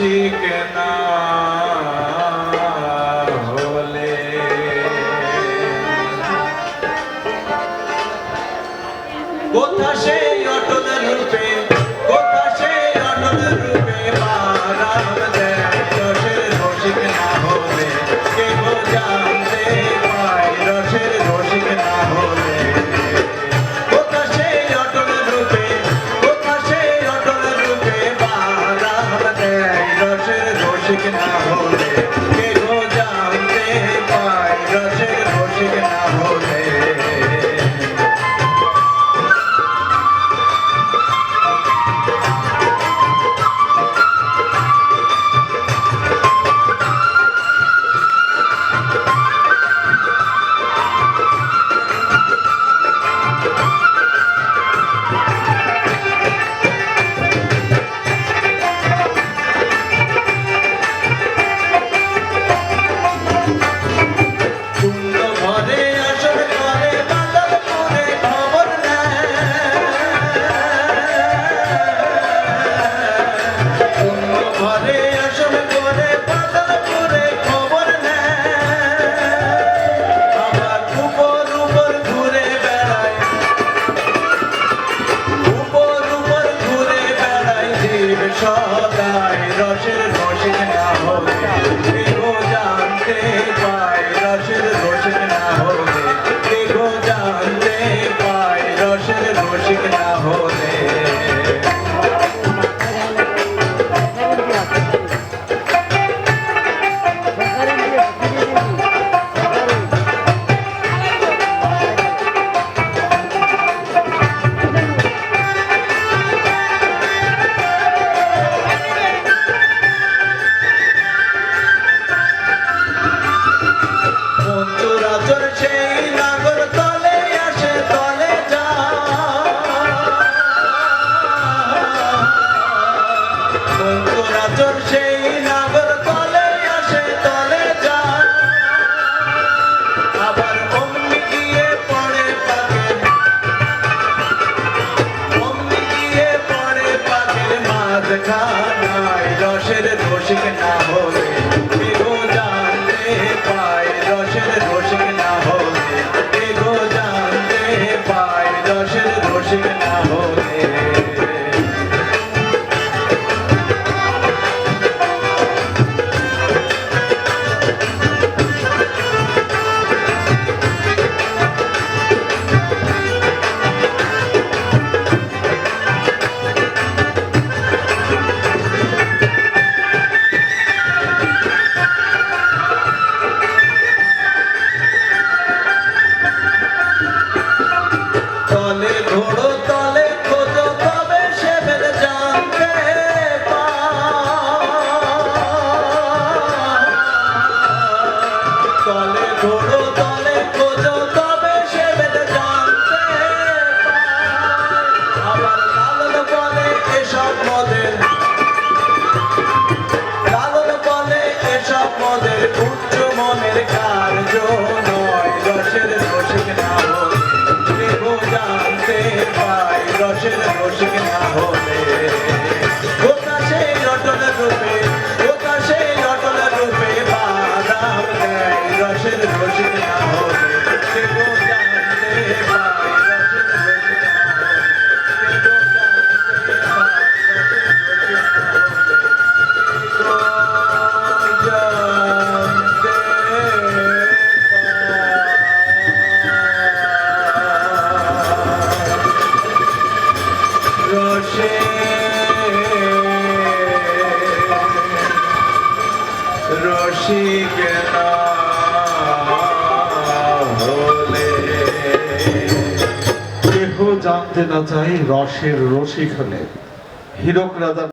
chicken. Uh, chicken না হলে রস খানাই রসের দোষিক না হলে কেউ জানতে পায় রসের মানুষের রসিক না হলে। কোথা সেই রটল রূপে কোথা সেই রটল রূপে বাদাম দেয়। রসের রসিক না হলে কেউ জানলে রসিকে কেহ জানতে না চাই রসের রসিক হলে। হীরক রাজা